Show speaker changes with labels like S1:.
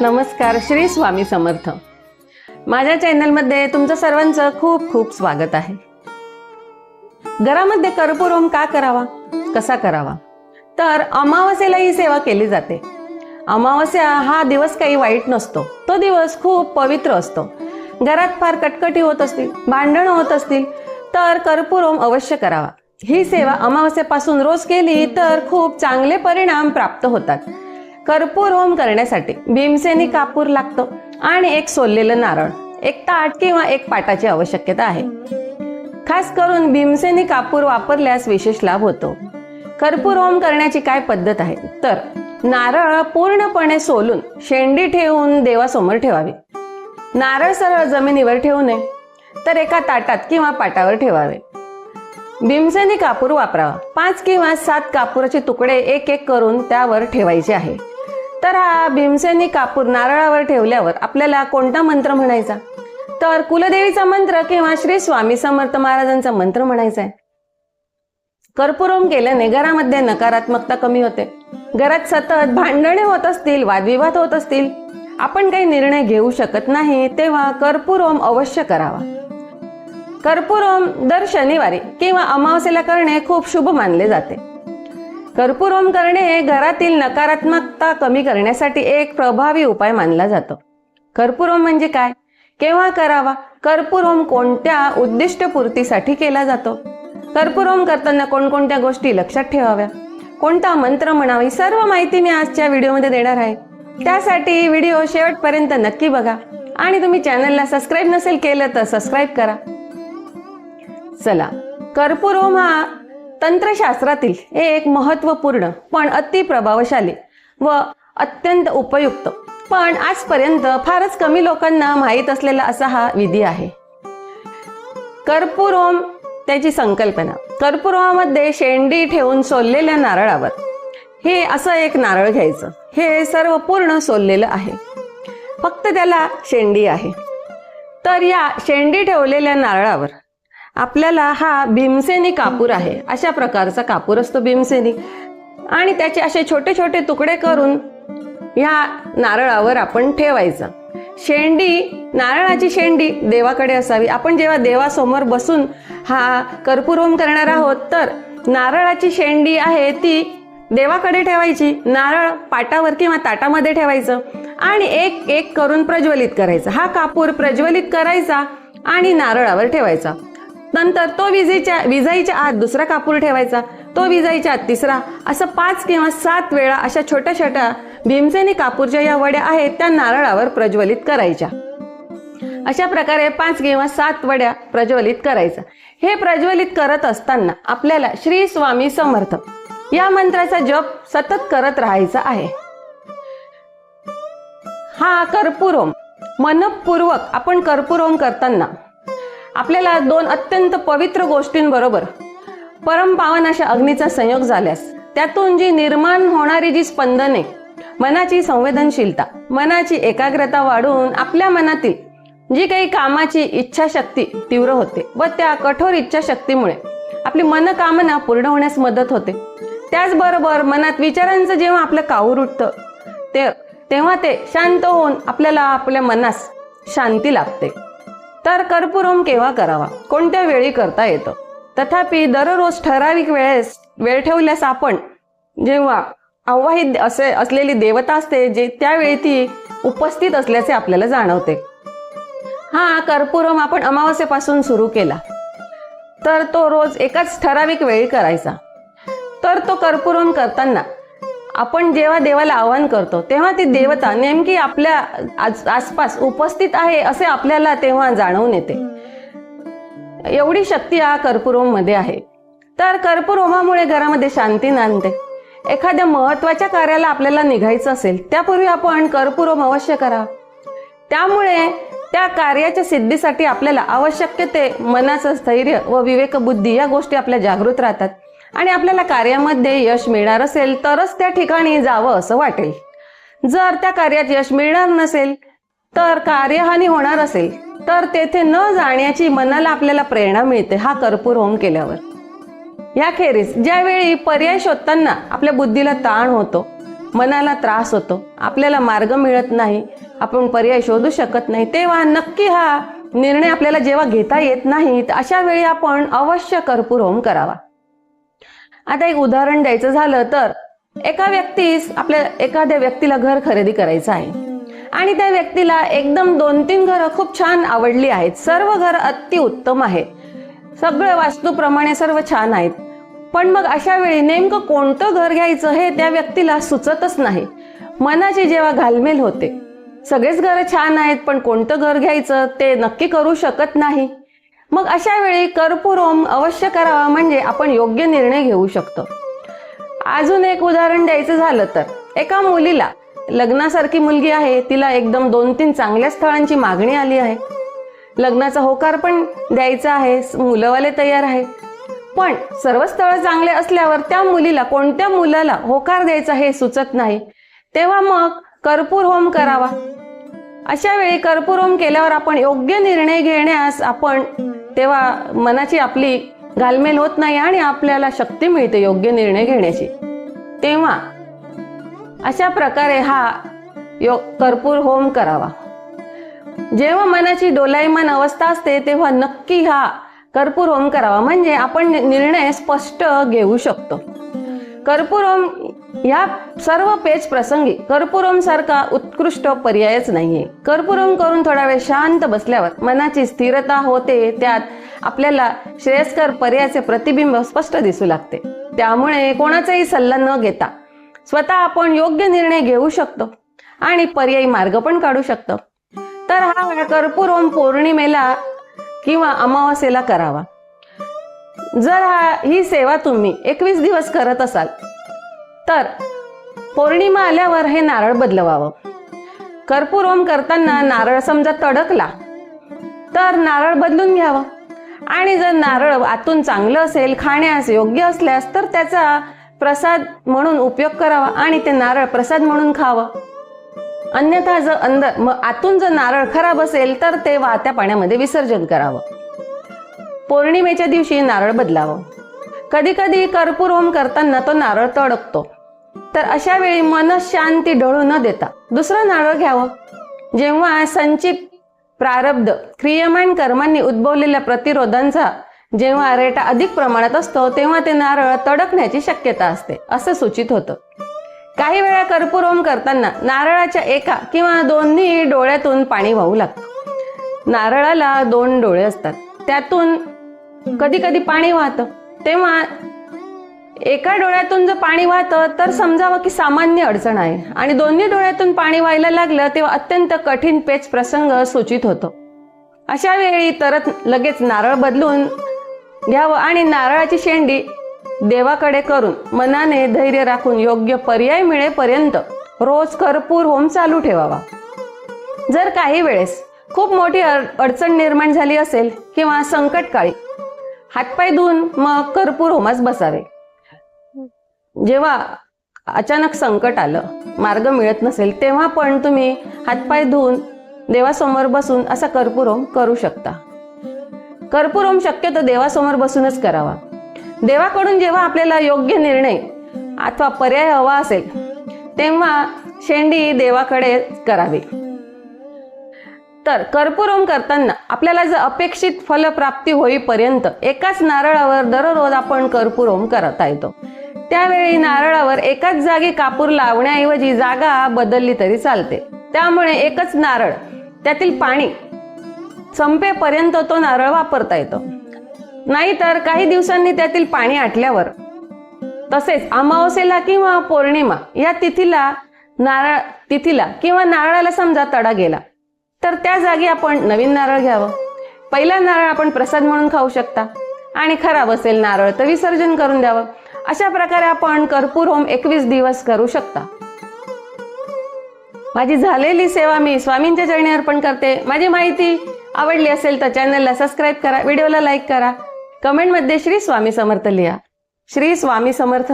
S1: नमस्कार श्री स्वामी समर्थ. माझ्या चॅनलमध्ये तुमचं सर्वांचं खूप खूप स्वागत आहे. घरामध्ये कर्पूर होम का करावा? कसा करावा? तर अमावस्येला ही सेवा केली जाते. अमावस्या हा दिवस काही वाईट नसतो. तो दिवस खूप पवित्र असतो. घरात फार कटकटी होत असतील भांडणं होत असतील तर कर्पूर होम अवश्य करावा. ही सेवा अमावस्येपासून रोज केली तर खूप चांगले परिणाम प्राप्त होतात. कर्पूर होम करण्यासाठी भीमसेनी कापूर लागतो आणि एक सोललेलं नारळ एक ताट किंवा एक पाटाची आवश्यकता आहे. खास करून भीमसेनी कापूर वापरल्यास विशेष लाभ होतो. कर्पूर होम करण्याची काय पद्धत आहे? तर नारळ पूर्णपणे सोलून शेंडी ठेवून देवासमोर ठेवावी. नारळ सरळ जमिनीवर ठेवू नये तर एका ताटात किंवा पाटावर ठेवावे. भीमसेनी कापूर वापरावा. पाच किंवा सात कापूरचे तुकडे एक एक करून त्यावर ठेवायचे आहे. तर हा भीमसेनी कापूर नारळावर ठेवल्यावर आपल्याला कोणता मंत्र म्हणायचा? तर कुलदेवीचा मंत्र किंवा श्री स्वामी समर्थ महाराजांचा मंत्र म्हणायचा आहे. कर्पूरम केल्याने घरामध्ये नकारात्मकता कमी होते. घरात सतत भांडणे होत असतील वादविवाद होत असतील. आपण काही निर्णय घेऊ शकत नाही तेव्हा कर्पूरोम अवश्य करावा. कर्पूरोम दर शनिवारी किंवा अमावस्येला करणे खूप शुभ मानले जाते. कर्पूरोम करणे हे घरातील नकारात्मकता कमी करण्यासाठी एक प्रभावी उपाय मानला जातो. कर्पूरोम म्हणजे काय? केव्हा करावा? कर्पूरोम कोणत्या उद्दिष्टपूर्तीसाठी केला जातो? कर्पूरोम करताना कोणकोणत्या गोष्टी लक्षात ठेवाव्या? कोणता मंत्र म्हणावी? सर्व माहिती मी आजच्या व्हिडिओमध्ये देणार आहे. त्यासाठी व्हिडिओ शेवटपर्यंत नक्की बघा आणि तुम्ही चॅनलला सबस्क्राईब नसेल केलं तर सबस्क्राईब करा. चला कर्पूरोम हा तंत्रशास्त्रातील हे एक महत्त्वपूर्ण पण अति प्रभावशाली व अत्यंत उपयुक्त. पण आजपर्यंत फारच कमी लोकांना माहीत असलेला असा हा विधी आहे. कर्पूरोम त्याची संकल्पना. कर्पूरोमामध्ये शेंडी ठेवून सोललेल्या नारळावर. हे असं एक नारळ घ्यायचं. हे सर्व पूर्ण सोललेलं आहे. फक्त त्याला शेंडी आहे. तर या शेंडी ठेवलेल्या नारळावर आपल्याला हा भीमसेनी कापूर आहे. अशा प्रकारचा कापूर असतो भीमसेनी. आणि त्याचे असे छोटे छोटे तुकडे करून ह्या नारळावर आपण ठेवायचं. शेंडी नारळाची शेंडी देवाकडे असावी. आपण जेव्हा देवासमोर बसून हा कर्पूरहोम करणार आहोत तर नारळाची शेंडी आहे ती देवाकडे ठेवायची. नारळ पाटावर किंवा ताटामध्ये ठेवायचं. आणि एक एक करून प्रज्वलित करायचा. हा कापूर प्रज्वलित करायचा आणि नारळावर ठेवायचा. नंतर तो विजेच्या विजाईच्या आत दुसरा कापूर ठेवायचा तो विजाईच्या आत तिसरा. असं पाच किंवा सात वेळा अशा छोट्या छोट्या भीमसेनी कापूरच्या या वड्या आहेत त्या नारळावर प्रज्वलित करायच्या. अशा प्रकारे पाच किंवा सात वड्या प्रज्वलित करायचा. हे प्रज्वलित करत असताना आपल्याला श्री स्वामी समर्थ या मंत्राचा जप सतत करत राहायचा आहे. हा कर्पूरोम मनपूर्वक आपण कर्पूरोम करताना आपल्याला दोन अत्यंत पवित्र गोष्टींबरोबर परमपावन अशा अग्नीचा संयोग झाल्यास त्यातून जी निर्माण होणारी जी स्पंदने मनाची संवेदनशीलता मनाची एकाग्रता वाढून आपल्या मनातील जी काही कामाची इच्छाशक्ती तीव्र होते व त्या कठोर इच्छाशक्तीमुळे आपली मनकामना पूर्ण होण्यास मदत होते. त्याचबरोबर मनात विचारांचं जेव्हा आपलं काऊर उठतं ते तेव्हा ते शांत होऊन आपल्याला आपल्या मनास शांती लाभते. तर कर्पूरम केव्हा करावा? कोणत्या वेळी करता येतं? तथापि दररोज ठराविक वेळेस वेळ ठेवल्यास आपण जेव्हा आवाहित असे असलेली देवता असते जे त्यावेळी ती उपस्थित असल्याचे आपल्याला जाणवते. हा कर्पूरम आपण अमावस्येपासून सुरू केला. तर तो रोज एकाच ठराविक वेळी करायचा. तर तो कर्पूरम करताना आपण जेव्हा देवाला आवाहन करतो तेव्हा ती देवता नेमकी आपल्या आज- आसपास उपस्थित आहे असे आपल्याला तेव्हा जाणवून येते. एवढी शक्ती हा कर्पूरोममध्ये आहे. तर कर्पूरोमामुळे घरामध्ये शांती नांदते. एखाद्या महत्त्वाच्या कार्याला आपल्याला निघायचं असेल त्यापूर्वी आपण कर्पूरोम अवश्य करा. त्यामुळे त्या कार्याच्या सिद्धीसाठी आपल्याला आवश्यक ते मनाचं स्थैर्य व विवेकबुद्धी या गोष्टी आपल्या जागृत राहतात. आणि आपल्याला कार्यामध्ये यश मिळणार असेल तरच त्या ठिकाणी जावं असं वाटेल. जर त्या कार्यात यश मिळणार नसेल तर कार्यहानी होणार असेल तर तेथे न जाण्याची मनाला आपल्याला प्रेरणा मिळते हा कर्पूर होम केल्यावर. याखेरीज ज्यावेळी पर्याय शोधताना आपल्या बुद्धीला ताण होतो मनाला त्रास होतो आपल्याला मार्ग मिळत नाही आपण पर्याय शोधू शकत नाही तेव्हा नक्की हा निर्णय आपल्याला जेव्हा घेता येत नाहीत अशा वेळी आपण अवश्य कर्पूर होम करावा. आता एक उदाहरण द्यायचं झालं तर एका व्यक्तीस आपल्या एखाद्या व्यक्तीला घर खरेदी करायचं आहे. आणि त्या व्यक्तीला एकदम दोन तीन घरं खूप छान आवडली आहेत. सर्व घर अतिउत्तम आहे. सगळं वास्तूप्रमाणे सर्व छान आहेत. पण मग अशा वेळी नेमकं कोणतं घर घ्यायचं हे त्या व्यक्तीला सुचतच नाही. मनाची जेव्हा घालमेल होते. सगळेच घरं छान आहेत पण कोणतं घर घ्यायचं ते नक्की करू शकत नाही. मग अशा वेळी कर्पूर होम अवश्य करावा म्हणजे आपण योग्य निर्णय घेऊ शकतो. अजून एक उदाहरण द्यायचं झालं तर एका मुलीला लग्नासारखी मुलगी आहे तिला एकदम दोन तीन चांगल्या स्थळांची मागणी आली आहे. लग्नाचा होकार पण द्यायचा आहे मुलंवाले तयार आहे. पण सर्व स्थळ चांगले असल्यावर त्या मुलीला कोणत्या मुलाला होकार द्यायचा हे सुचत नाही. तेव्हा मग कर्पूर होम करावा. अशा वेळी कर्पूर होम केल्यावर आपण योग्य निर्णय घेण्यास आपण तेव्हा मनाची आपली घालमेल होत नाही आणि आपल्याला शक्ती मिळते योग्य निर्णय घेण्याची. तेव्हा अशा प्रकारे हा यो कर्पूर होम करावा. जेव्हा मनाची डोलायमान अवस्था असते तेव्हा नक्की हा कर्पूर होम करावा. म्हणजे आपण निर्णय स्पष्ट घेऊ शकतो. कर्पूर या सर्व पेच प्रसंगी कर्पूर सारखा उत्कृष्ट पर्यायच नाहीये. कर्पूरम करून थोडा वेळ शांत बसल्यावर मनाची स्थिरता होते त्यात आपल्याला श्रेयस्कर पर्यायाचे प्रतिबिंब स्पष्ट दिसू लागते. त्यामुळे कोणाचाही सल्ला न घेता स्वतः आपण योग्य निर्णय घेऊ शकतो आणि पर्यायी मार्ग पण काढू शकतो. तर हा कर्पूर पौर्णिमेला किंवा अमावास्येला करावा. जर हा ही सेवा तुम्ही एकवीस दिवस करत असाल तर पौर्णिमा आल्यावर हे नारळ बदलवावं. कर्पूर ओम करताना नारळ समजा तडकला तर नारळ बदलून घ्यावं. आणि जर नारळ आतून चांगलं असेल खाण्यास योग्य असल्यास तर त्याचा प्रसाद म्हणून उपयोग करावा आणि ते नारळ प्रसाद म्हणून खावं. अन्यथा जर अंदर मग आतून जर नारळ खराब असेल तर ते वाहत्या पाण्यामध्ये विसर्जन करावं. पौर्णिमेच्या दिवशी नारळ बदलावं. कधी कधी कर्पूर होम करताना तो नारळ तडकतो. तर अशा वेळी मनशांती ढळू न देता दुसरं नारळ घ्यावं. जेव्हा संचित प्रारब्ध क्रियमान कर्मांनी उद्भवलेल्या प्रतिरोधांचा जेव्हा रेटा अधिक प्रमाणात असतो तेव्हा ते नारळ तडकण्याची शक्यता असते असं सूचित होतं. काही वेळा कर्पूर होम करताना नारळाच्या एका किंवा दोन्ही डोळ्यातून पाणी वाहू लागतं. नारळाला दोन डोळे असतात. त्यातून कधी कधी पाणी वाहतं. तेव्हा एका डोळ्यातून जर पाणी वाहतं तर समजावं की सामान्य अडचण आहे. आणि दोन्ही डोळ्यातून पाणी व्हायला लागलं तेव्हा अत्यंत कठीण पेच प्रसंग सूचित होतो. अशा वेळी तरत लगेच नारळ बदलून घ्यावं आणि नारळाची शेंडी देवाकडे करून मनाने धैर्य राखून योग्य पर्याय मिळेपर्यंत रोज कर्पूर होम चालू ठेवावा. जर काही वेळेस खूप मोठी अडचण निर्माण झाली असेल किंवा संकटकाळी हातपाय धुवून मग कर्पूर होमास बसावे. जेव्हा अचानक संकट आलं मार्ग मिळत नसेल तेव्हा पण तुम्ही हातपाय धुवून देवासमोर बसून असा कर्पूर होम करू शकता. कर्पूर होम शक्यतो देवासमोर बसूनच करावा. देवाकडून जेव्हा आपल्याला योग्य निर्णय अथवा पर्याय हवा असेल तेव्हा शेंडी देवाकडे करावी. तर कर्पूर करताना आपल्याला जर अपेक्षित फलप्राप्ती होईपर्यंत एकाच नारळावर दररोज आपण कर्पूर करता येतो त्यावेळी नारळावर एकाच जागी कापूर लावण्याऐवजी जागा बदलली तरी चालते. त्यामुळे एकच नारळ त्यातील पाणी संपेपर्यंत तो नारळ वापरता येतो. नाहीतर काही दिवसांनी त्यातील पाणी आटल्यावर तसेच अमावस्येला किंवा पौर्णिमा या तिथीला नारळ तिथीला किंवा नारळाला समजा तडा गेला तर त्या जागी आपण नवीन नारळ घ्यावं. पहिला नारळ आपण प्रसाद म्हणून खाऊ शकता. आणि खराब असेल नारळ तर विसर्जन करून द्यावं. अशा प्रकारे आपण कर्पूर होम एकवीस दिवस करू शकता. माझी झालेली सेवा मी स्वामींच्या चरणी अर्पण करते. माझी माहिती आवडली असेल तर चॅनलला सबस्क्राईब करा व्हिडिओला लाईक करा. कमेंटमध्ये श्री स्वामी समर्थ लिहा. श्री स्वामी समर्थ.